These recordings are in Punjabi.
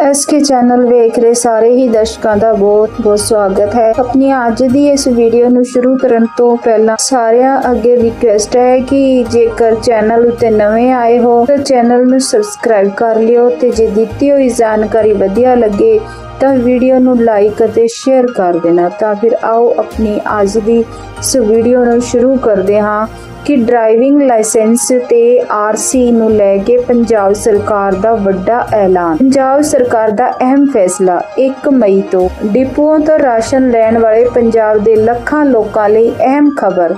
ਐਸਕੇ ਚੈਨਲ ਵੇਖ ਰਹੇ ਸਾਰੇ ਹੀ ਦਰਸ਼ਕਾਂ ਦਾ ਬਹੁਤ ਬਹੁਤ ਸਵਾਗਤ ਹੈ। ਆਪਣੀ ਅੱਜ ਦੀ ਇਸ ਵੀਡੀਓ ਨੂੰ ਸ਼ੁਰੂ ਕਰਨ ਤੋਂ ਪਹਿਲਾਂ ਸਾਰਿਆਂ ਅੱਗੇ ਰਿਕੁਐਸਟ ਹੈ ਕਿ ਜੇਕਰ ਚੈਨਲ ਉੱਤੇ ਨਵੇਂ ਆਏ ਹੋ, ਤਾਂ ਚੈਨਲ ਨੂੰ ਸਬਸਕ੍ਰਾਈਬ ਕਰ ਲਿਓ ਤੇ ਜੇ ਦਿੱਤੀ ਹੋਈ ਜਾਣਕਾਰੀ ਵਧੀਆ ਲੱਗੇ, ਤਾਂ ਵੀਡੀਓ ਨੂੰ ਲਾਈਕ ਅਤੇ ਸ਼ੇਅਰ ਕਰ ਦੇਣਾ। ਤਾਂ ਫਿਰ ਆਓ ਆਪਣੀ ਅੱਜ ਦੀ ਇਸ ਵੀਡੀਓ ਨੂੰ ਸ਼ੁਰੂ ਕਰਦੇ ਹਾਂ। ਕਿ ਡਰਾਈਵਿੰਗ ਲਾਇਸੈਂਸ ਤੇ ਆਰਸੀ ਨੂੰ ਲੈ ਕੇ ਪੰਜਾਬ ਸਰਕਾਰ ਦਾ ਵੱਡਾ ਐਲਾਨ। ਪੰਜਾਬ ਸਰਕਾਰ ਦਾ ਅਹਿਮ ਫੈਸਲਾ 1 ਮਈ ਤੋਂ ਡਿਪੂਆਂ ਤੋਂ ਰਾਸ਼ਨ ਲੈਣ ਵਾਲੇ ਪੰਜਾਬ ਦੇ ਲੱਖਾਂ ਲੋਕਾਂ ਲਈ ਅਹਿਮ ਖਬਰ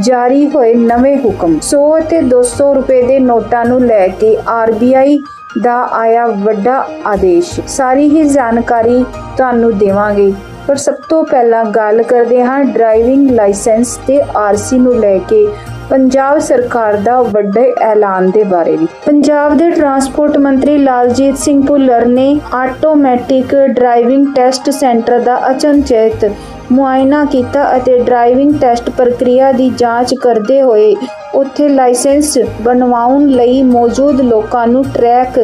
ਜਾਰੀ ਹੋਏ ਨਵੇਂ ਹੁਕਮ। 100 ਅਤੇ 200 ਰੁਪਏ ਦੇ ਨੋਟਾਂ ਨੂੰ ਲੈ ਕੇ ਆਰਬੀਆਈ ਦਾ ਆਇਆ ਵੱਡਾ ਆਦੇਸ਼। ਸਾਰੀ ਹੀ ਜਾਣਕਾਰੀ ਤੁਹਾਨੂੰ ਦੇਵਾਂਗੇ। ਪਰ ਸਭ ਤੋਂ ਪਹਿਲਾਂ ਗੱਲ ਕਰਦੇ ਹਾਂ ਡਰਾਈਵਿੰਗ ਲਾਇਸੈਂਸ ਤੇ ਆਰਸੀ ਨੂੰ ਲੈ ਕੇ ਪੰਜਾਬ ਸਰਕਾਰ ਦਾ ਵੱਡੇ ਐਲਾਨ ਦੇ ਬਾਰੇ ਵੀ। ਪੰਜਾਬ ਦੇ ਟਰਾਂਸਪੋਰਟ ਮੰਤਰੀ ਲਾਲਜੀਤ ਸਿੰਘ ਭੁੱਲਰ ਨੇ ਆਟੋਮੈਟਿਕ ਡਰਾਈਵਿੰਗ ਟੈਸਟ ਸੈਂਟਰ ਦਾ ਅਚਨਚੇਤ ਮੁਆਇਨਾ ਕੀਤਾ ਅਤੇ ਡਰਾਈਵਿੰਗ ਟੈਸਟ ਪ੍ਰਕਿਰਿਆ ਦੀ ਜਾਂਚ ਕਰਦੇ ਹੋਏ ਉੱਥੇ ਲਾਇਸੈਂਸ ਬਣਵਾਉਣ ਲਈ ਮੌਜੂਦ ਲੋਕਾਂ ਨੂੰ ਟਰੈਕ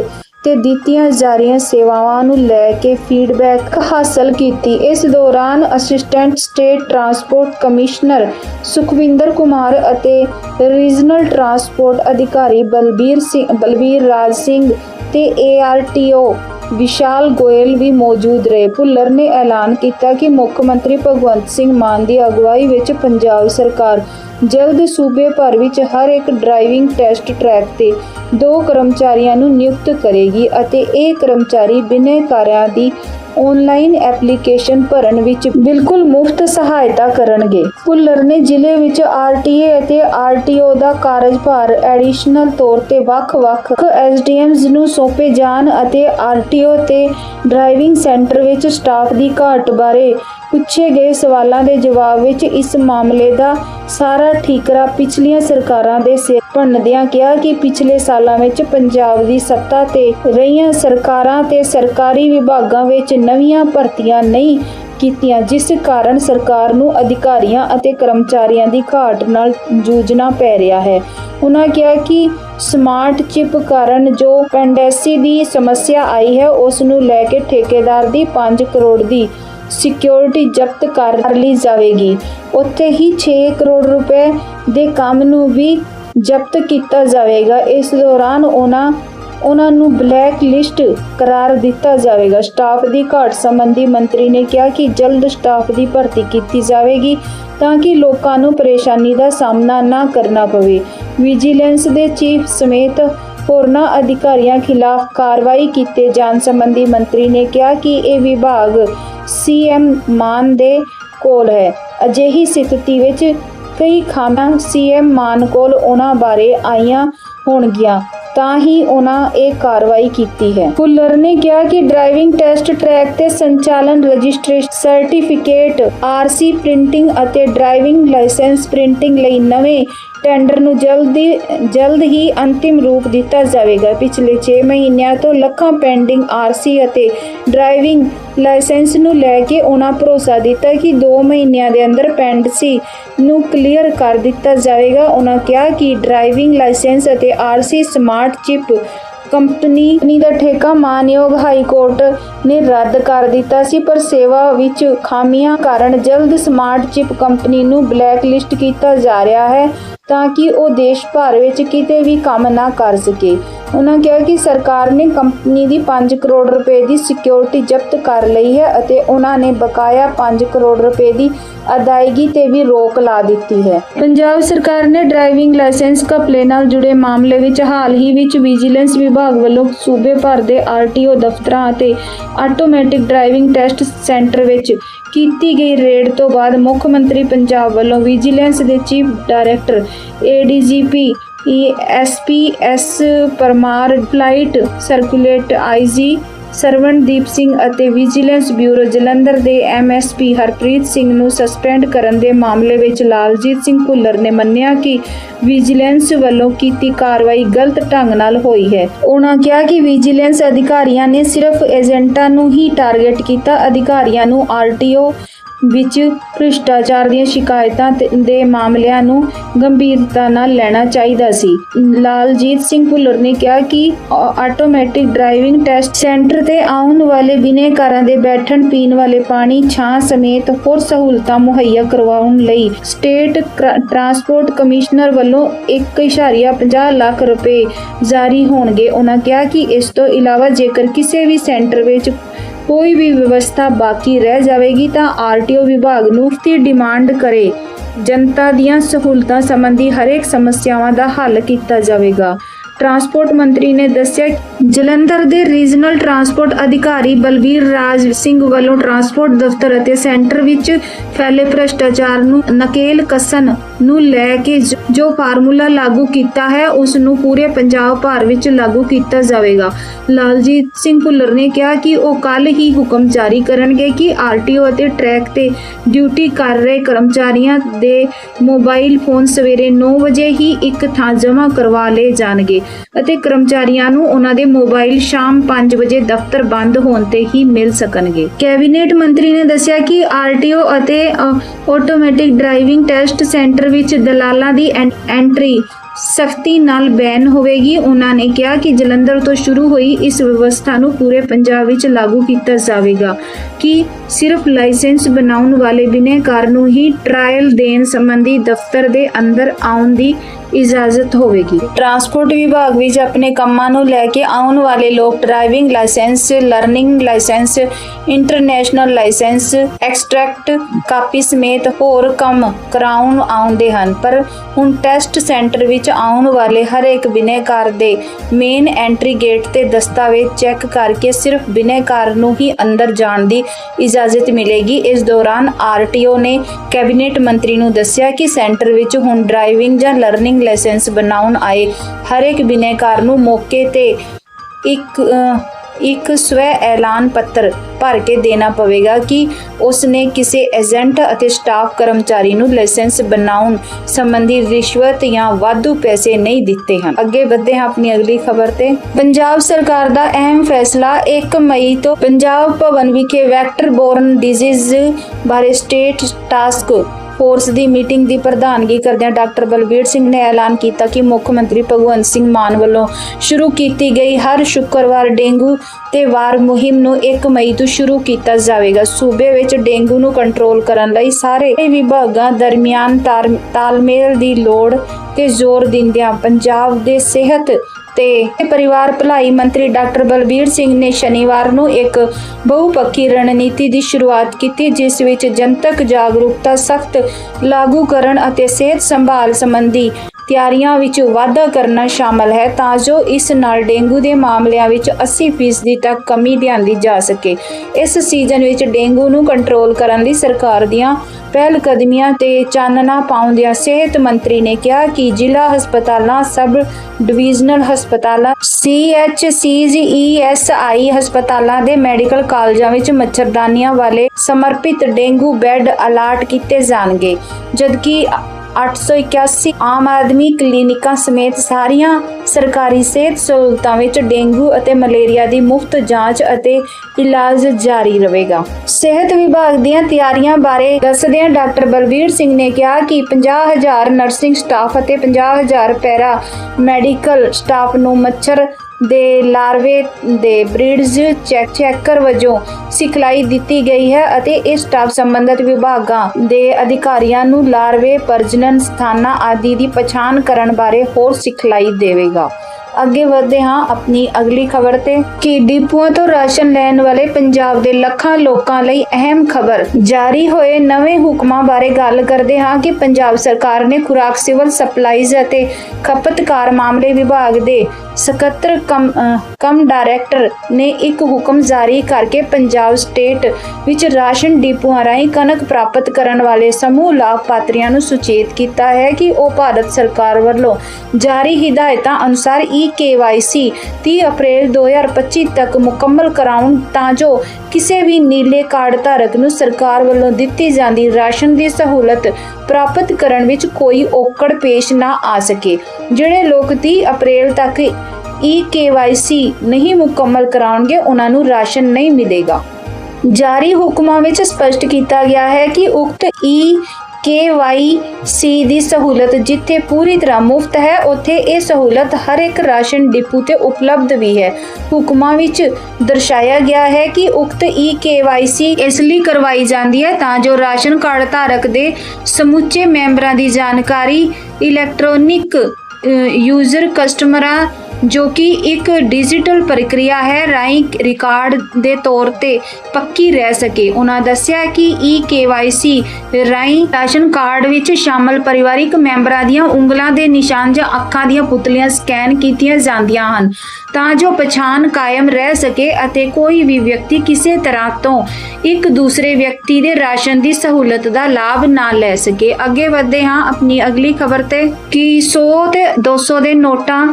ਤੇ ਦਿੱਤੀਆਂ ਜਾ ਰਹੀਆਂ ਸੇਵਾਵਾਂ ਨੂੰ ਲੈ ਕੇ ਫੀਡਬੈਕ ਹਾਸਲ ਕੀਤੀ। ਇਸ ਦੌਰਾਨ assistant state transport commissioner Sukhwinder Kumar ਅਤੇ ਰੀਜਨਲ ਟਰਾਂਸਪੋਰਟ ਅਧਿਕਾਰੀ ਬਲਬੀਰ ਸਿੰਘ ਬਲਬੀਰ ਰਾਜ ਸਿੰਘ ਤੇ ਏਆਰਟੀਓ ਵਿਸ਼ਾਲ ਗੋਇਲ ਵੀ ਮੌਜੂਦ ਰਹੇ। ਭੁੱਲਰ ਨੇ ਐਲਾਨ ਕੀਤਾ ਕਿ ਮੁੱਖ ਮੰਤਰੀ ਭਗਵੰਤ ਸਿੰਘ ਮਾਨ ਦੀ ਅਗਵਾਈ ਵਿੱਚ ਪੰਜਾਬ ਸਰਕਾਰ ਜਲਦ ਸੂਬੇ ਭਰ ਵਿੱਚ ਹਰ ਇੱਕ ਡਰਾਈਵਿੰਗ ਟੈਸਟ ਟਰੈਕ ਤੇ ਦੋ ਕਰਮਚਾਰੀਆਂ ਨੂੰ ਨਿਯੁਕਤ ਕਰੇਗੀ ਅਤੇ ਇਹ ਕਰਮਚਾਰੀ ਬਿਨੈਕਾਰਾਂ ਦੀ ਆਨਲਾਈਨ ਐਪਲੀਕੇਸ਼ਨ ਭਰਨ ਵਿੱਚ ਬਿਲਕੁਲ ਮੁਫਤ ਸਹਾਇਤਾ ਕਰਨਗੇ। ਭੁੱਲਰ ਨੇ ਜ਼ਿਲ੍ਹੇ ਵਿੱਚ ਆਰਟੀਏ ਅਤੇ ਆਰਟੀਓ ਦਾ ਕਾਰਜਭਾਰ ਐਡੀਸ਼ਨਲ ਤੌਰ ਤੇ ਵੱਖ-ਵੱਖ ਐਸਡੀਐਮਸ ਨੂੰ ਸੌਂਪੇ ਜਾਣ ਅਤੇ ਆਰਟੀਓ ਤੇ ਡਰਾਈਵਿੰਗ ਸੈਂਟਰ ਵਿੱਚ ਸਟਾਫ ਦੀ ਘਾਟ ਬਾਰੇ ਪੁੱਛੇ ਗਏ ਸਵਾਲਾਂ ਦੇ ਜਵਾਬ ਵਿੱਚ ਇਸ ਮਾਮਲੇ ਦਾ ਸਾਰਾ ਠੀਕਰਾ ਪਿਛਲੀਆਂ ਸਰਕਾਰਾਂ ਦੇ ਸਿਰ ਭੰਨਦਿਆਂ ਕਿਹਾ ਕਿ ਪਿਛਲੇ ਸਾਲਾਂ ਵਿੱਚ ਪੰਜਾਬ ਦੀ ਸੱਤਾ ਤੇ ਰਹੀਆਂ ਸਰਕਾਰਾਂ ਤੇ ਸਰਕਾਰੀ ਵਿਭਾਗਾਂ ਵਿੱਚ ਨਵੀਆਂ ਭਰਤੀਆਂ ਨਹੀਂ ਕੀਤੀਆਂ, ਜਿਸ ਕਾਰਨ ਸਰਕਾਰ ਨੂੰ ਅਧਿਕਾਰੀਆਂ ਅਤੇ ਕਰਮਚਾਰੀਆਂ ਦੀ ਘਾਟ ਨਾਲ ਜੂਝਣਾ ਪੈ ਰਿਹਾ ਹੈ। ਉਹਨਾਂ ਕਿਹਾ ਕਿ ਸਮਾਰਟ ਚਿਪ ਕਾਰਨ ਜੋ ਪੈਂਡੈਸੀ ਦੀ ਸਮੱਸਿਆ ਆਈ ਹੈ, ਉਸ ਨੂੰ ਲੈ ਕੇ ਠੇਕੇਦਾਰ ਦੀ 5 ਕਰੋੜ ਦੀ ਸਿਕਿਉਰਿਟੀ ਜ਼ਬਤ ਕਰ ਲਈ ਜਾਵੇਗੀ। ਉੱਥੇ ਹੀ 6 ਕਰੋੜ ਰੁਪਏ ਦੇ ਕੰਮ ਨੂੰ ਵੀ ਜ਼ਬਤ ਕੀਤਾ ਜਾਵੇਗਾ। ਇਸ ਦੌਰਾਨ ਉਹਨਾਂ ਉਹਨਾਂ ਨੂੰ ਬਲੈਕ ਲਿਸਟ ਕਰਾਰ ਦਿੱਤਾ ਜਾਵੇਗਾ। ਸਟਾਫ ਦੀ ਘਾਟ ਸੰਬੰਧੀ ਮੰਤਰੀ ਨੇ ਕਿਹਾ ਕਿ ਜਲਦ ਸਟਾਫ ਦੀ ਭਰਤੀ ਕੀਤੀ ਜਾਵੇਗੀ ਤਾਂ ਕਿ ਲੋਕਾਂ ਨੂੰ ਪਰੇਸ਼ਾਨੀ ਦਾ ਸਾਹਮਣਾ ਨਾ ਕਰਨਾ ਪਵੇ। ਵਿਜੀਲੈਂਸ ਦੇ ਚੀਫ ਸਮੇਤ ਹੋਰਨਾਂ ਅਧਿਕਾਰੀਆਂ ਖਿਲਾਫ ਕਾਰਵਾਈ ਕੀਤੇ ਜਾਣ ਸੰਬੰਧੀ ਮੰਤਰੀ ਨੇ ਕਿਹਾ ਕਿ ਇਹ ਵਿਭਾਗ ਸੀਐਮ ਮਾਨ ਦੇ ਕੋਲ ਹੈ। ਅਜਿਹੀ ਸਥਿਤੀ ਵਿੱਚ ਕਈ ਖਾਮੀਆਂ ਸੀਐਮ ਮਾਨ ਕੋਲ ਉਹਨਾਂ ਬਾਰੇ ਆਈਆਂ ਹੋਣਗੀਆਂ, ਤਾਂ ਹੀ ਉਹਨਾਂ ਇਹ ਕਾਰਵਾਈ ਕੀਤੀ ਹੈ। ਫੁੱਲਰ ਨੇ ਕਿਹਾ ਕਿ ਡਰਾਈਵਿੰਗ ਟੈਸਟ ਟਰੈਕ ਤੇ ਸੰਚਾਲਨ ਰਜਿਸਟ੍ਰੇਸ਼ਨ ਸਰਟੀਫਿਕੇਟ ਆਰਸੀ ਪ੍ਰਿੰਟਿੰਗ ਅਤੇ ਡਰਾਈਵਿੰਗ ਲਾਇਸੈਂਸ ਪ੍ਰਿੰਟਿੰਗ ਲਈ ਨਵੇਂ ਟੈਂਡਰ ਨੂੰ ਜਲਦੀ, ਜਲਦ ਹੀ ਅੰਤਿਮ ਰੂਪ ਦਿੱਤਾ ਜਾਵੇਗਾ। ਪਿਛਲੇ 6 ਮਹੀਨਿਆਂ ਤੋਂ ਲੱਖਾਂ ਪੈਂਡਿੰਗ ਆਰਸੀ ਅਤੇ ਡਰਾਈਵਿੰਗ ਲਾਇਸੈਂਸ ਨੂੰ ਲੈ ਕੇ ਉਹਨਾਂ ਭਰੋਸਾ ਦਿੱਤਾ ਕਿ 2 ਮਹੀਨਿਆਂ ਦੇ ਅੰਦਰ ਪੈਂਡਸੀ ਨੂੰ ਕਲੀਅਰ ਕਰ ਦਿੱਤਾ ਜਾਵੇਗਾ। ਉਹਨਾਂ ਕਿਹਾ ਕਿ ਡਰਾਈਵਿੰਗ ਲਾਇਸੈਂਸ ਅਤੇ ਆਰਸੀ ਸਮਾਰਟ ਚਿਪ ਕੰਪਨੀ ਦਾ ਠੇਕਾ ਮਾਨਯੋਗ ਹਾਈ ਕੋਰਟ ਨੇ ਰੱਦ ਕਰ ਦਿੱਤਾ ਸੀ, ਪਰ ਸੇਵਾ ਵਿੱਚ ਖਾਮੀਆਂ ਕਾਰਨ ਜਲਦ ਸਮਾਰਟ ਚਿਪ ਕੰਪਨੀ ਨੂੰ ਬਲੈਕ ਲਿਸਟ ਕੀਤਾ ਜਾ ਰਿਹਾ ਹੈ। ਤਾਂ ਕਿ ਉਹ ਦੇਸ਼ ਭਰ ਵਿੱਚ ਕਿਤੇ ਵੀ ਕੰਮ ਨਾ ਕਰ ਸਕੇ। ਉਹਨਾਂ ਕਿਹਾ ਕਿ ਸਰਕਾਰ ਨੇ ਕੰਪਨੀ ਦੀ 5 ਕਰੋੜ ਰੁਪਏ ਦੀ ਸਿਕਿਉਰਿਟੀ ਜ਼ਬਤ ਕਰ ਲਈ ਹੈ ਅਤੇ ਉਹਨਾਂ ਨੇ ਬਕਾਇਆ 5 ਕਰੋੜ ਰੁਪਏ ਦੀ ਅਦਾਇਗੀ ਤੇ ਵੀ ਰੋਕ ਲਾ ਦਿੱਤੀ ਹੈ। ਪੰਜਾਬ ਸਰਕਾਰ ਨੇ ਡਰਾਈਵਿੰਗ ਲਾਇਸੈਂਸ ਘਪਲੇ ਨਾਲ ਜੁੜੇ ਮਾਮਲੇ ਵਿੱਚ ਹਾਲ ਹੀ ਵਿੱਚ ਵਿਜੀਲੈਂਸ ਵਿਭਾਗ ਵੱਲੋਂ ਸੂਬੇ ਭਰ ਦੇ ਆਰਟੀਓ ਦਫ਼ਤਰਾਂ ਅਤੇ ਆਟੋਮੈਟਿਕ ਡਰਾਈਵਿੰਗ ਟੈਸਟ ਸੈਂਟਰ ਵਿੱਚ ਕੀਤੀ ਗਈ ਰੇਡ ਤੋਂ ਬਾਅਦ ਮੁੱਖ ਮੰਤਰੀ ਪੰਜਾਬ ਵੱਲੋਂ ਵਿਜੀਲੈਂਸ ਦੇ chief director ADGP SPS Parmar flight circulate IG Sarwandeep Singh ਅਤੇ ਵਿਜੀਲੈਂਸ ਬਿਊਰੋ ਜਲੰਧਰ ਦੇ ਐਮਐਸਪੀ ਹਰਪ੍ਰੀਤ ਸਿੰਘ ਨੂੰ ਸਸਪੈਂਡ ਕਰਨ ਦੇ ਮਾਮਲੇ ਵਿੱਚ ਲਾਲਜੀਤ ਸਿੰਘ ਭੁੱਲਰ ਨੇ ਮੰਨਿਆ ਕਿ ਵਿਜੀਲੈਂਸ ਵੱਲੋਂ ਕੀਤੀ ਕਾਰਵਾਈ ਗਲਤ ਢੰਗ ਨਾਲ ਹੋਈ ਹੈ। ਉਹਨਾਂ ਕਿਹਾ ਕਿ ਵਿਜੀਲੈਂਸ ਅਧਿਕਾਰੀਆਂ ਨੇ ਸਿਰਫ ਏਜੰਟਾਂ ਨੂੰ ਹੀ ਟਾਰਗੇਟ ਕੀਤਾ, ਅਧਿਕਾਰੀਆਂ ਨੂੰ ਆਰਟੀਓ ਵਿੱਚ ਭ੍ਰਿਸ਼ਟਾਚਾਰ ਦੀਆਂ ਸ਼ਿਕਾਇਤਾਂ ਤੇ- ਦੇ ਮਾਮਲਿਆਂ ਨੂੰ ਗੰਭੀਰਤਾ ਨਾਲ ਲੈਣਾ ਚਾਹੀਦਾ ਸੀ। ਲਾਲਜੀਤ ਸਿੰਘ ਭੁੱਲਰ ਨੇ ਕਿਹਾ ਕਿ ਆਟੋਮੈਟਿਕ ਡਰਾਈਵਿੰਗ ਟੈਸਟ ਸੈਂਟਰ ਤੇ ਆਉਣ ਵਾਲੇ ਬਿਨੇਕਾਰਾਂ ਦੇ ਬੈਠਣ ਪੀਣ ਵਾਲੇ ਪਾਣੀ, ਛਾਂ ਸਮੇਤ ਹੋਰ ਸਹੂਲਤਾਂ ਮੁਹੱਈਆ ਕਰਵਾਉਣ ਲਈ ਸਟੇਟ ਕਰਾ- ਟਰਾਂਸਪੋਰਟ ਕਮਿਸ਼ਨਰ ਵੱਲੋਂ 1.50 ਲੱਖ ਰੁਪਏ ਜਾਰੀ ਹੋਣਗੇ। ਉਹਨਾਂ ਕਿਹਾ ਕਿ ਇਸ ਤੋਂ ਇਲਾਵਾ ਜੇਕਰ ਕਿਸੇ ਵੀ ਸੈਂਟਰ ਵਿੱਚ ਕੋਈ ਵੀ ਵਿਵਸਥਾ ਬਾਕੀ ਰਹਿ ਜਾਵੇਗੀ ਤਾਂ ਆਰਟੀਓ ਵਿਭਾਗ ਨੂੰ ਦੀ ਡਿਮਾਂਡ ਕਰੇ। ਜਨਤਾ ਦੀਆਂ ਸਹੂਲਤਾਂ ਸੰਬੰਧੀ ਹਰੇਕ ਸਮੱਸਿਆਵਾਂ ਦਾ ਹੱਲ ਕੀਤਾ ਜਾਵੇਗਾ। ਟਰਾਂਸਪੋਰਟ ਮੰਤਰੀ ਨੇ ਦੱਸਿਆ ਜਲੰਧਰ ਦੇ ਰੀਜਨਲ ਟਰਾਂਸਪੋਰਟ ਅਧਿਕਾਰੀ ਬਲਬੀਰ ਰਾਜ ਸਿੰਘ ਵੱਲੋਂ ਟਰਾਂਸਪੋਰਟ ਦਫ਼ਤਰ ਅਤੇ ਸੈਂਟਰ ਵਿੱਚ ਫੈਲੇ ਭ੍ਰਸ਼ਟਾਚਾਰ ਨੂੰ ਨਕੇਲ ਕੱਸਣ ਨੂੰ ਲੈ ਕੇ ਜ- ਜੋ ਫਾਰਮੂਲਾ ਲਾਗੂ ਕੀਤਾ ਹੈ ਉਸ ਨੂੰ ਪੂਰੇ ਪੰਜਾਬ ਭਰ ਵਿੱਚ ਲਾਗੂ ਕੀਤਾ ਜਾਵੇਗਾ। ਲਾਲਜੀਤ ਸਿੰਘ ਭੁੱਲਰ ਨੇ ਕਿਹਾ ਕਿ ਉਹ ਕੱਲ ਹੀ ਹੁਕਮ ਜਾਰੀ ਕਰਨਗੇ ਕਿ ਆਰਟੀਓ ਅਤੇ ਟਰੈਕ ਤੇ ਡਿਊਟੀ ਕਰ ਰਹੇ ਕਰਮਚਾਰੀਆਂ ਦੇ ਮੋਬਾਈਲ ਫੋਨ ਸਵੇਰੇ 9 ਵਜੇ ਹੀ ਇੱਕ ਥਾਂ ਜਮ੍ਹਾਂ ਕਰਵਾ ਲਏ ਜਾਣਗੇ ਅਤੇ ਕਰਮਚਾਰੀਆਂ ਨੂੰ ਉਹਨਾਂ ਦੇ ਮੋਬਾਈਲ ਸ਼ਾਮ 5 ਵਜੇ ਦਫ਼ਤਰ ਬੰਦ ਹੋਣ ਤੇ ਹੀ ਮਿਲ ਸਕਣਗੇ। ਕੈਬਨਿਟ ਮੰਤਰੀ ਨੇ ਦੱਸਿਆ ਕਿ ਆਰਟੀਓ ਅਤੇ ਆਟੋਮੈਟਿਕ ਡਰਾਈਵਿੰਗ ਟੈਸਟ ਸੈਂਟਰ ਵਿੱਚ ਦਲਾਲਾਂ ਦੀ ਐਂਟਰੀ ਸਖਤੀ ਨਾਲ ਬੈਨ ਹੋਵੇਗੀ। ਉਹਨਾਂ ਨੇ ਕਿਹਾ ਕਿ ਜਲੰਧਰ ਤੋਂ ਸ਼ੁਰੂ ਹੋਈ ਇਸ ਵਿਵਸਥਾ ਨੂੰ ਪੂਰੇ ਪੰਜਾਬ ਵਿੱਚ ਲਾਗੂ ਕੀਤਾ ਜਾਵੇਗਾ ਕਿ ਸਿਰਫ ਲਾਇਸੈਂਸ ਬਣਾਉਣ ਵਾਲੇ ਬਿਨੇਕਾਰ ਨੂੰ ਹੀ ਟ੍ਰਾਇਲ ਦੇਣ ਸੰਬੰਧੀ ਦਫ਼ਤਰ ਦੇ ਅੰਦਰ ਆਉਣ ਦੀ ਇਜਾਜ਼ਤ ਹੋਵੇਗੀ। ਟਰਾਂਸਪੋਰਟ ਵਿਭਾਗ ਵਿੱਚ ਆਪਣੇ ਕੰਮਾਂ ਨੂੰ ਲੈ ਕੇ ਆਉਣ ਵਾਲੇ ਲੋਕ driving licence, learning licence, international licence, extract copy ਸਮੇਤ ਹੋਰ ਕੰਮ ਕਰਾਉਣ ਆਉਂਦੇ ਹਨ। ਪਰ ਹੁਣ ਟੈਸਟ ਸੈਂਟਰ ਵਿੱਚ ਆਉਣ ਵਾਲੇ ਹਰੇਕ ਇੱਕ ਬਿਨੇਕਾਰ ਦੇ ਮੇਨ ਐਂਟਰੀ ਗੇਟ ਤੇ ਦਸਤਾਵੇਜ਼ ਚੈੱਕ ਕਰਕੇ ਸਿਰਫ ਬਿਨੇਕਾਰ ਨੂੰ ਹੀ ਅੰਦਰ ਜਾਣ ਦੀ ਇਜਾਜ਼ਤ ਮਿਲੇਗੀ। ਇਸ ਦੌਰਾਨ ਆਰਟੀਓ ਨੇ ਕੈਬਨਿਟ ਮੰਤਰੀ ਨੂੰ ਦੱਸਿਆ ਕਿ ਸੈਂਟਰ ਵਿੱਚ ਹੁਣ ਡਰਾਈਵਿੰਗ ਜਾਂ ਲਰਨਿੰਗ ਲਾਇਸੈਂਸ ਬਣਾਉਣ ਆਏ। ਹਰ ਬਿਨੇਕਾਰ ਨੂੰ ਮੌਕੇ ਤੇ ਇੱਕ ਇੱਕ ਸਵੈ ਐਲਾਨ ਪੱਤਰ ਭਰ ਕੇ ਦੇਣਾ ਪਵੇਗਾ ਕਿ ਉਸ ਨੇ ਕਿਸੇ ਏਜੰਟ ਅਤੇ ਸਟਾਫ ਕਰਮਚਾਰੀ ਨੂੰ ਲਾਇਸੈਂਸ ਬਣਾਉਣ ਸੰਬੰਧੀ ਰਿਸ਼ਵਤ ਜਾਂ ਵਾਧੂ ਪੈਸੇ ਨਹੀਂ ਦਿੱਤੇ ਹਨ। ਅੱਗੇ ਵਧਦੇ ਹਾਂ ਆਪਣੀ ਅਗਲੀ ਖਬਰ ਤੇ। ਪੰਜਾਬ ਸਰਕਾਰ ਦਾ ਅਹਿਮ ਫੈਸਲਾ 1 ਮਈ ਤੋਂ ਪੰਜਾਬ ਭਵਨ ਵਿਖੇ ਵੈਕਟਰ ਬੋਰਨ ਡਿਜ਼ੀਜ਼ ਬਾਰੇ ਸਟੇਟ ਟਾਸਕ ਫੋਰਸ ਦੀ ਮੀਟਿੰਗ ਦੀ ਪ੍ਰਧਾਨਗੀ ਕਰਦਿਆਂ ਡਾਕਟਰ ਬਲਬੀਰ ਸਿੰਘ ਨੇ ਐਲਾਨ ਕੀਤਾ ਕਿ ਮੁੱਖ ਮੰਤਰੀ ਭਗਵੰਤ ਸਿੰਘ ਮਾਨ ਵੱਲੋਂ ਸ਼ੁਰੂ ਕੀਤੀ ਗਈ ਹਰ ਸ਼ੁੱਕਰਵਾਰ ਡੇਂਗੂ ਤੇ ਵਾਰ ਮੁਹਿੰਮ ਨੂੰ 1 ਮਈ ਤੋਂ ਸ਼ੁਰੂ ਕੀਤਾ ਜਾਵੇਗਾ। ਸੂਬੇ ਵਿੱਚ ਡੇਂਗੂ ਨੂੰ ਕੰਟਰੋਲ ਕਰਨ ਲਈ ਸਾਰੇ ਵਿਭਾਗਾਂ ਦਰਮਿਆਨ ਤਾਰ- ਤਾਲਮੇਲ ਦੀ ਲੋੜ ਤੇ ਜ਼ੋਰ ਦਿੰਦਿਆਂ ਪੰਜਾਬ ਦੇ ਸਿਹਤ ਤੇ ਪਰਿਵਾਰ ਭਲਾਈ ਮੰਤਰੀ ਡਾਕਟਰ ਬਲਬੀਰ ਸਿੰਘ ਨੇ ਸ਼ਨੀਵਾਰ ਨੂੰ ਇੱਕ ਬਹੁਪੱਖੀ ਰਣਨੀਤੀ ਦੀ ਸ਼ੁਰੂਆਤ ਕੀਤੀ, ਜਿਸ ਵਿੱਚ ਜਨਤਕ ਜਾਗਰੂਕਤਾ ਸਖਤ ਲਾਗੂ ਕਰਨ ਅਤੇ ਸਿਹਤ ਸੰਭਾਲ ਸੰਬੰਧੀ ਤਿਆਰੀਆਂ ਵਿੱਚ ਵਾਧਾ ਕਰਨਾ ਸ਼ਾਮਲ ਹੈ, ਤਾਂ ਜੋ ਇਸ ਨਾਲ ਡੇਂਗੂ ਦੇ ਮਾਮਲਿਆਂ ਵਿੱਚ 80% ਤੱਕ ਕਮੀ ਲਿਆਂਦੀ ਜਾ ਸਕੇ। ਇਸ ਸੀਜ਼ਨ ਵਿੱਚ ਡੇਂਗੂ ਨੂੰ ਕੰਟਰੋਲ ਕਰਨ ਲਈ ਸਰਕਾਰ ਦੀਆਂ ਪਹਿਲ ਕਦਮੀਆਂ ਤੇ ਚਾਨਣਾ ਪਾਉਂਦਿਆਂ ਸਿਹਤ ਮੰਤਰੀ ਨੇ ਕਿਹਾ ਕਿ ਜ਼ਿਲ੍ਹਾ ਹਸਪਤਾਲਾਂ ਸਬ ਡਿਵੀਜ਼ਨਲ ਹਸਪਤਾਲਾਂ ਸੀਐਚਸੀਜ਼ ਈਐਸਆਈ ਹਸਪਤਾਲਾਂ ਦੇ ਮੈਡੀਕਲ ਕਾਲਜਾਂ ਵਿੱਚ ਮੱਛਰਦਾਨੀਆਂ ਵਾਲੇ ਸਮਰਪਿਤ ਡੇਂਗੂ ਬੈੱਡ ਅਲਾਟ ਕੀਤੇ ਜਾਣਗੇ, ਜਦਕਿ 881 ਆਮ ਆਦਮੀ ਕਲੀਨਿਕਾਂ ਸਮੇਤ ਸਾਰੀਆਂ ਸਰਕਾਰੀ ਸਿਹਤ ਸਹੂਲਤਾਂ ਵਿੱਚ ਡੇਂਗੂ ਅਤੇ ਮਲੇਰੀਆ ਦੀ ਮੁਫਤ ਜਾਂਚ ਅਤੇ ਇਲਾਜ ਜਾਰੀ ਰਹੇਗਾ। ਸਿਹਤ ਵਿਭਾਗ ਦੀਆਂ ਤਿਆਰੀਆਂ ਬਾਰੇ ਦੱਸਦਿਆਂ ਡਾਕਟਰ ਬਲਬੀਰ ਸਿੰਘ ਨੇ ਕਿਹਾ ਕਿ 50000 ਨਰਸਿੰਗ ਸਟਾਫ ਅਤੇ 50000 ਪੈਰਾ ਮੈਡੀਕਲ ਸਟਾਫ ਨੂੰ ਮੱਛਰ ਦੇ ਲਾਰਵੇ ਦੇ ਬਰੀਡਜ਼ ਚੈਕ ਚੈਕਰ ਵਜੋਂ ਸਿਖਲਾਈ ਦਿੱਤੀ ਗਈ ਹੈ ਅਤੇ ਇਸ ਸਟਾਫ ਸੰਬੰਧਿਤ ਵਿਭਾਗਾਂ ਦੇ ਅਧਿਕਾਰੀਆਂ ਨੂੰ ਲਾਰਵੇ, ਪ੍ਰਜਨਨ ਸਥਾਨਾਂ ਆਦਿ ਦੀ ਪਛਾਣ ਕਰਨ ਬਾਰੇ ਹੋਰ ਸਿਖਲਾਈ ਦੇਵੇਗਾ। ਅੱਗੇ ਵਧਦੇ ਹਾਂ ਆਪਣੀ ਅਗਲੀ ਖਬਰ ਤੇ। ਕਿ ਡਿਪੂਆਂ ਤੋਂ ਰਾਸ਼ਨ ਲੈਣ ਵਾਲੇ ਪੰਜਾਬ ਦੇ ਲੱਖਾਂ ਲੋਕਾਂ ਲਈ ਅਹਿਮ ਖਬਰ। ਜਾਰੀ ਹੋਏ ਨਵੇਂ ਹੁਕਮਾਂ ਬਾਰੇ ਗੱਲ ਕਰਦੇ ਹਾਂ ਕਿ ਪੰਜਾਬ ਸਰਕਾਰ ਨੇ ਖੁਰਾਕ, ਸਿਵਲ ਸਪਲਾਈਜ਼ ਅਤੇ ਖਪਤਕਾਰ ਮਾਮਲੇ ਵਿਭਾਗ ਦੇ ਸਕੱਤਰ ਕਮ ਕਮ ਡਾਇਰੈਕਟਰ ਨੇ ਇੱਕ ਹੁਕਮ ਜਾਰੀ ਕਰਕੇ ਪੰਜਾਬ ਸਟੇਟ ਵਿੱਚ ਰਾਸ਼ਨ ਡਿਪੂਆਂ ਰਾਹੀਂ ਕਣਕ ਪ੍ਰਾਪਤ ਕਰਨ ਵਾਲੇ ਸਮੂਹ ਲਾਭਪਾਤਰੀਆਂ ਨੂੰ ਸੁਚੇਤ ਕੀਤਾ ਹੈ ਕਿ ਉਹ ਭਾਰਤ ਸਰਕਾਰ ਵੱਲੋਂ ਜਾਰੀ ਹਿਦਾਇਤਾਂ ਅਨੁਸਾਰ ਈ KYC 30 ਅਪ੍ਰੈਲ 2025 ਤੱਕ ਮੁਕੰਮਲ ਕਰਾਉਣ ਤਾਂ ਜੋ ਕਿਸੇ ਵੀ ਨੀਲੇ ਕਾਰਡ ਧਾਰਕ ਨੂੰ ਸਰਕਾਰ ਵੱਲੋਂ ਦਿੱਤੀ ਜਾਂਦੀ ਰਾਸ਼ਨ ਦੀ ਸਹੂਲਤ ਪ੍ਰਾਪਤ ਕਰਨ ਵਿੱਚ ਕੋਈ ਔਕੜ ਪੇਸ਼ ਨਾ ਆ ਸਕੇ। ਜਿਹੜੇ ਲੋਕ 30 ਅਪ੍ਰੈਲ ਤੱਕ ਈ KYC ਨਹੀਂ ਮੁਕੰਮਲ ਕਰਾਉਣਗੇ, ਉਹਨਾਂ ਨੂੰ ਰਾਸ਼ਨ ਨਹੀਂ ਮਿਲੇਗਾ। ਜਾਰੀ ਹੁਕਮਾਂ ਵਿੱਚ ਸਪਸ਼ਟ ਕੀਤਾ ਗਿਆ ਹੈ ਕਿ ਉਕਤ ਈ KYC ਦੀ ਸਹੂਲਤ, ਜਿੱਥੇ ਪੂਰੀ ਤਰ੍ਹਾਂ ਮੁਫਤ ਹੈ, ਉੱਥੇ ਇਹ ਸਹੂਲਤ ਹਰ ਇੱਕ ਰਾਸ਼ਨ ਡਿਪੂ ਤੇ ਉਪਲਬਧ ਵੀ ਹੈ। ਹੁਕਮਾਂ ਵਿੱਚ ਦਰਸਾਇਆ ਗਿਆ ਹੈ ਕਿ ਉਕਤ ਈ KYC ਇਸ ਲਈ ਕਰਵਾਈ ਜਾਂਦੀ ਹੈ ਤਾਂ ਜੋ ਰਾਸ਼ਨ ਕਾਰਡ ਧਾਰਕ ਦੇ ਸਮੁੱਚੇ ਮੈਂਬਰਾਂ ਦੀ ਜਾਣਕਾਰੀ, ਇਲੈਕਟ੍ਰੋਨਿਕ ਯੂਜ਼ਰ, ਕਸਟਮਰਾਂ ਜੋ ਕਿ ਇੱਕ ਡਿਜੀਟਲ ਪ੍ਰਕਿਰਿਆ ਹੈ ਰਾਈ ਰਿਕਾਰਡ ਦੇ ਤੌਰ ਤੇ ਪੱਕੀ ਰਹਿ ਸਕੇ। ਉਹਨਾਂ ਦੱਸਿਆ ਕਿ ਈ KYC ਰਾਈ ਰਾਸ਼ਨ ਕਾਰਡ ਵਿੱਚ ਸ਼ਾਮਲ ਪਰਿਵਾਰਿਕ ਮੈਂਬਰਾਂ ਦੀਆਂ ਉਂਗਲਾਂ ਦੇ ਨਿਸ਼ਾਨ ਜਾਂ ਅੱਖਾਂ ਦੀਆਂ ਪੁਤਲੀਆਂ ਸਕੈਨ ਕੀਤੀਆਂ ਜਾਂਦੀਆਂ ਹਨ ਤਾਂ ਜੋ ਪਛਾਣ ਕਾਇਮ ਰਹਿ ਸਕੇ ਅਤੇ ਕੋਈ ਵੀ ਵਿਅਕਤੀ ਕਿਸੇ ਤਰ੍ਹਾਂ ਤੋਂ ਇੱਕ ਦੂਸਰੇ ਵਿਅਕਤੀ ਦੇ ਰਾਸ਼ਨ ਦੀ ਸਹੂਲਤ ਦਾ ਲਾਭ ਨਾ ਲੈ ਸਕੇ। ਅੱਗੇ ਵਧਦੇ ਹਾਂ ਆਪਣੀ ਅਗਲੀ ਖਬਰ ਤੇ। ਕਿ 100 ਤੇ 200 ਦੇ ਨੋਟਾਂ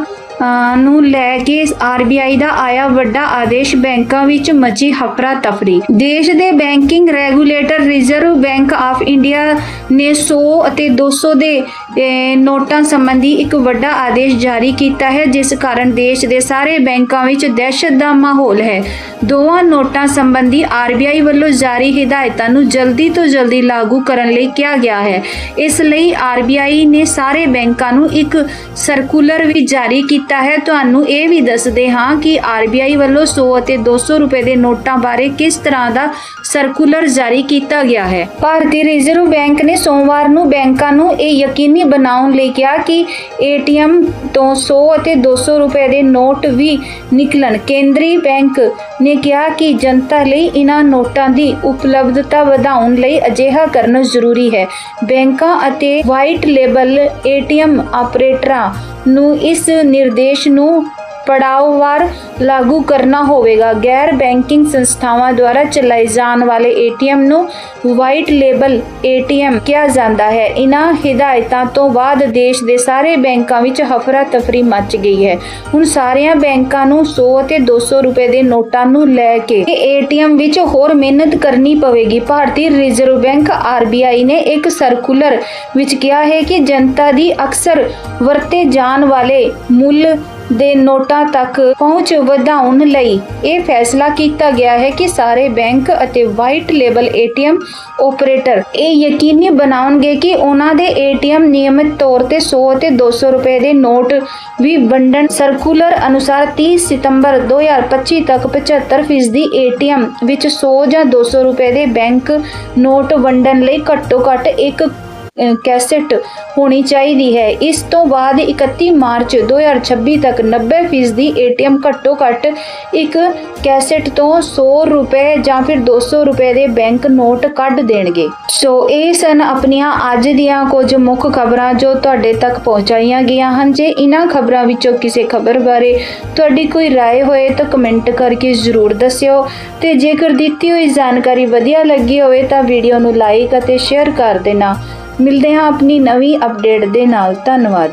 ਨੂੰ ਲੈ ਕੇ ਆਰਬੀਆਈ ਦਾ ਆਇਆ ਵੱਡਾ ਆਦੇਸ਼ ਬੈਂਕਾਂ ਵਿੱਚ ਮਚੀ ਹਫਰਾ ਤਫਰੀ ਦੇਸ਼ ਦੇ banking regulator reserve bank of India ਨੇ 100 ਅਤੇ 200 ਦੇ ਨੋਟਾਂ ਸੰਬੰਧੀ ਇੱਕ ਵੱਡਾ ਆਦੇਸ਼ ਜਾਰੀ ਕੀਤਾ ਹੈ, ਜਿਸ ਕਾਰਨ ਦੇਸ਼ ਦੇ ਸਾਰੇ ਬੈਂਕਾਂ ਵਿੱਚ ਦਹਿਸ਼ਤ ਦਾ ਮਾਹੌਲ ਹੈ। ਦੋਵਾਂ ਨੋਟਾਂ ਸੰਬੰਧੀ ਆਰਬੀਆਈ ਵੱਲੋਂ ਜਾਰੀ ਹਦਾਇਤਾਂ ਨੂੰ ਜਲਦੀ ਤੋਂ ਜਲਦੀ ਲਾਗੂ ਕਰਨ ਲਈ ਕਿਹਾ ਗਿਆ ਹੈ। ਇਸ ਲਈ ਆਰਬੀਆਈ ਨੇ ਸਾਰੇ ਬੈਂਕਾਂ ਨੂੰ ਇੱਕ ਸਰਕੂਲਰ ਵੀ ਜਾਰੀ ਕੀਤਾ ਕੀਤਾ ਹੈ। ਤੁਹਾਨੂੰ ਇਹ ਵੀ ਦੱਸਦੇ ਹਾਂ ਕਿ ਆਰਬੀਆਈ ਵੱਲੋਂ 100 ਅਤੇ 200 ਰੁਪਏ ਦੇ ਨੋਟਾਂ ਬਾਰੇ ਕਿਸ ਤਰ੍ਹਾਂ ਦਾ ਸਰਕੂਲਰ ਜਾਰੀ ਕੀਤਾ ਗਿਆ ਹੈ। ਭਾਰਤੀ ਰਿਜ਼ਰਵ ਬੈਂਕ ਨੇ ਸੋਮਵਾਰ ਨੂੰ ਬੈਂਕਾਂ ਨੂੰ ਇਹ ਯਕੀਨੀ ਬਣਾਉਣ ਲਈ ਕਿਹਾ ਕਿ ਏਟੀਐਮ ਤੋਂ 100 ਅਤੇ 200 ਰੁਪਏ ਦੇ ਨੋਟ ਵੀ ਨਿਕਲਣ। ਕੇਂਦਰੀ ਬੈਂਕ ਨੇ ਕਿਹਾ ਕਿ ਜਨਤਾ ਲਈ ਇਹਨਾਂ ਨੋਟਾਂ ਦੀ ਉਪਲਬਧਤਾ ਵਧਾਉਣ ਲਈ ਅਜਿਹਾ ਕਰਨਾ ਜ਼ਰੂਰੀ ਹੈ। ਬੈਂਕਾਂ ਅਤੇ ਵਾਈਟ ਲੇਬਲ ਏਟੀਐਮ ਆਪਰੇਟਰਾਂ ਨੂੰ ਇਸ ਨਿਰ ਦੇਸ਼ ਨੂੰ ਪੜਾਅਵਾਰ ਲਾਗੂ ਕਰਨਾ ਹੋਵੇਗਾ। ਗੈਰ ਬੈਂਕਿੰਗ ਸੰਸਥਾਵਾਂ ਦੁਆਰਾ ਚਲਾਏ ਜਾਣ ਵਾਲੇ ਏਟੀਐਮ ਨੂੰ ਵਾਈਟ ਲੇਬਲ ਏਟੀਐਮ ਕਿਹਾ ਜਾਂਦਾ ਹੈ। ਇਹਨਾਂ ਹਿਦਾਇਤਾਂ ਤੋਂ ਬਾਅਦ ਦੇਸ਼ ਦੇ ਸਾਰੇ ਬੈਂਕਾਂ ਵਿੱਚ ਹਫਰਾ ਤਫਰੀ ਮਚ ਗਈ ਹੈ। ਹੁਣ ਸਾਰਿਆਂ ਬੈਂਕਾਂ ਨੂੰ 100 ਅਤੇ 200 ਰੁਪਏ ਦੇ ਨੋਟਾਂ ਨੂੰ ਲੈ ਕੇ ਏਟੀਐਮ ਵਿੱਚ ਹੋਰ ਮਿਹਨਤ ਕਰਨੀ ਪਵੇਗੀ। ਭਾਰਤੀ ਰਿਜ਼ਰਵ ਬੈਂਕ ਆਰਬੀਆਈ ਨੇ ਇੱਕ ਸਰਕੂਲਰ ਵਿੱਚ ਕਿਹਾ ਹੈ ਕਿ ਜਨਤਾ ਦੀ ਅਕਸਰ ਵਰਤੇ ਜਾਣ ਵਾਲੇ ਮੁੱਲ ਦੇ ਨੋਟਾਂ ਤੱਕ ਪਹੁੰਚ ਵਧਾਉਣ ਲਈ ਇਹ ਫੈਸਲਾ ਕੀਤਾ ਗਿਆ ਹੈ ਕਿ ਸਾਰੇ ਬੈਂਕ ਅਤੇ ਵਾਈਟ ਲੇਬਲ ਏਟੀਐਮ ਆਪਰੇਟਰ ਇਹ ਯਕੀਨੀ ਬਣਾਉਣਗੇ ਕਿ ਉਹਨਾਂ ਦੇ ਏਟੀਐਮ ਨਿਯਮਿਤ ਤੌਰ ਤੇ 100 ਅਤੇ 200 ਰੁਪਏ ਦੇ ਨੋਟ ਵੀ ਵੰਡਣ। ਸਰਕੂਲਰ ਅਨੁਸਾਰ 30 ਸਤੰਬਰ 2025 ਤੱਕ 75% ਫੀਸਦੀ ਏਟੀਐਮ ਵਿੱਚ 100 ਜਾਂ 200 ਰੁਪਏ ਦੇ ਬੈਂਕ ਨੋਟ ਵੰਡਣ ਲਈ ਘੱਟੋ ਘੱਟ ਇੱਕ ਕੈਸੇਟ ਹੋਣੀ ਚਾਹੀਦੀ ਹੈ ਇਸ ਤੋਂ ਬਾਅਦ 31 ਮਾਰਚ 2026 ਤੱਕ 90% ਫੀਸਦੀ ਏਟੀਐਮ ਘੱਟੋ ਘੱਟ ਇੱਕ ਕੈਸੇਟ ਤੋਂ 100 ਰੁਪਏ ਜਾਂ ਫਿਰ 200 ਰੁਪਏ ਦੇ ਬੈਂਕ ਨੋਟ ਕੱਢ ਦੇਣਗੇ ਸੋ ਇਹ ਸਨ ਆਪਣੀਆਂ ਅੱਜ ਦੀਆਂ ਕੁਝ ਮੁੱਖ ਖਬਰਾਂ ਜੋ ਤੁਹਾਡੇ ਤੱਕ ਪਹੁੰਚਾਈਆਂ ਗਈਆਂ ਹਨ ਜੇ ਇਹਨਾਂ ਖਬਰਾਂ ਵਿੱਚੋਂ ਕਿਸੇ ਖਬਰ ਬਾਰੇ ਤੁਹਾਡੀ ਕੋਈ رائے ਹੋਏ ਤਾਂ ਕਮੈਂਟ ਕਰਕੇ ਜ਼ਰੂਰ ਦੱਸਿਓ ਤੇ ਜੇਕਰ ਦਿੱਤੀ ਹੋਈ ਜਾਣਕਾਰੀ ਵਧੀਆ ਲੱਗੀ ਹੋਵੇ ਤਾਂ ਵੀਡੀਓ ਨੂੰ ਲਾਈਕ ਅਤੇ ਸ਼ੇਅਰ ਕਰ ਦੇਣਾ ਮਿਲਦੇ ਹਾਂ ਆਪਣੀ ਨਵੀਂ ਅਪਡੇਟ ਦੇ ਨਾਲ। ਧੰਨਵਾਦ।